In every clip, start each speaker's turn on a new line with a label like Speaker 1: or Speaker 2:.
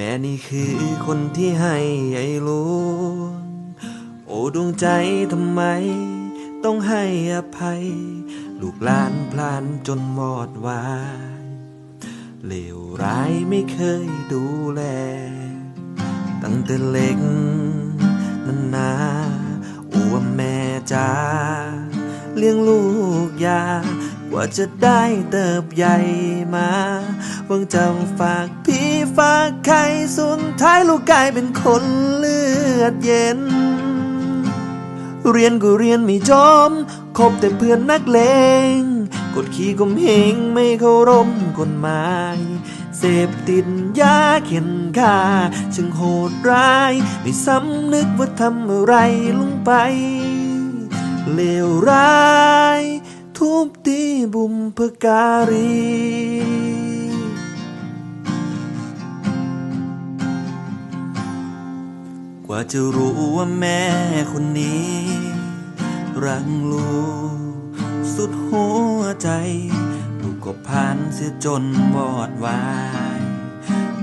Speaker 1: แม่นี่คือคนที่ให้ไอ้ลวงโอ้ดวงใจทำไม ต้องให้อภัย ลูกหลานพลานจนหมอดวายเลวร้ายไม่เคยดูแล ตั้งแต่เล็กนันนาอ้วแม่จ้าเลี้ยงลูกยากว่าจะได้เติบใหญ่มาหวังจะฝากพี่ ฝากใครสุดท้ายลูกกลายเป็นคนเลือดเย็น เรียนก็เรียนไม่จบคบแต่เพื่อนนักเลง กดขี่กลมเหงไม่เคารพกฎหมาย เสพติดยาเขียนค่าช่างโหดร้าย ไม่สำนึกว่าทำอะไรลงไป เลวร้าย ทุบตีบุมพการี กว่าจะรู้ว่าแม่คนนี้ รักลูก สุดหัวใจ ลูกก็ผ่านเสียจนวอดวาย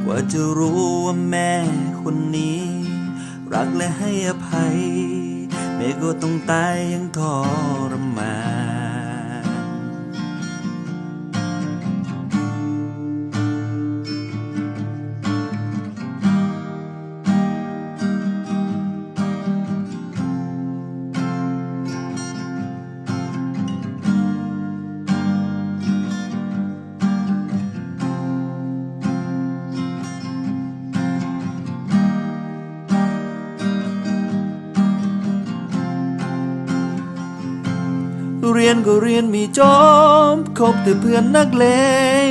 Speaker 1: กว่าจะรู้ว่าแม่คนนี้ รักและให้อภัย แม่ก็ต้องตายยังทรมาน เรียนก็เรียนไมีจบคบแต่เพื่อนนักเล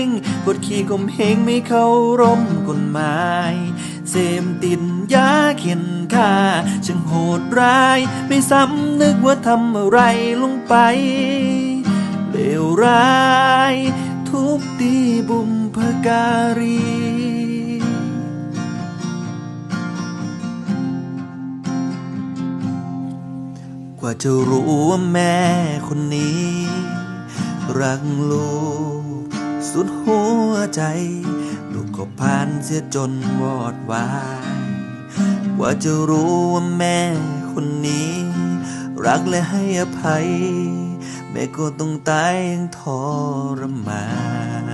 Speaker 1: งกดขี่ข่มเหงไม่เข้าร่มกฎหมาย เสมติดยาเขียนค่าช่างโหดร้าย ไม่สำนึกว่าทำอะไรลงไปเลวร้าย ทุบตีบุมพการี ว่าจะรู้ว่าแม่คนนี้ รักลูก สุดหัวใจ ลูกก็ผ่านเสียจนวอดวายกว่าจะรู้ว่าแม่คนนี้ รักและให้อภัย แม่ก็ต้องตายอยังทรมาน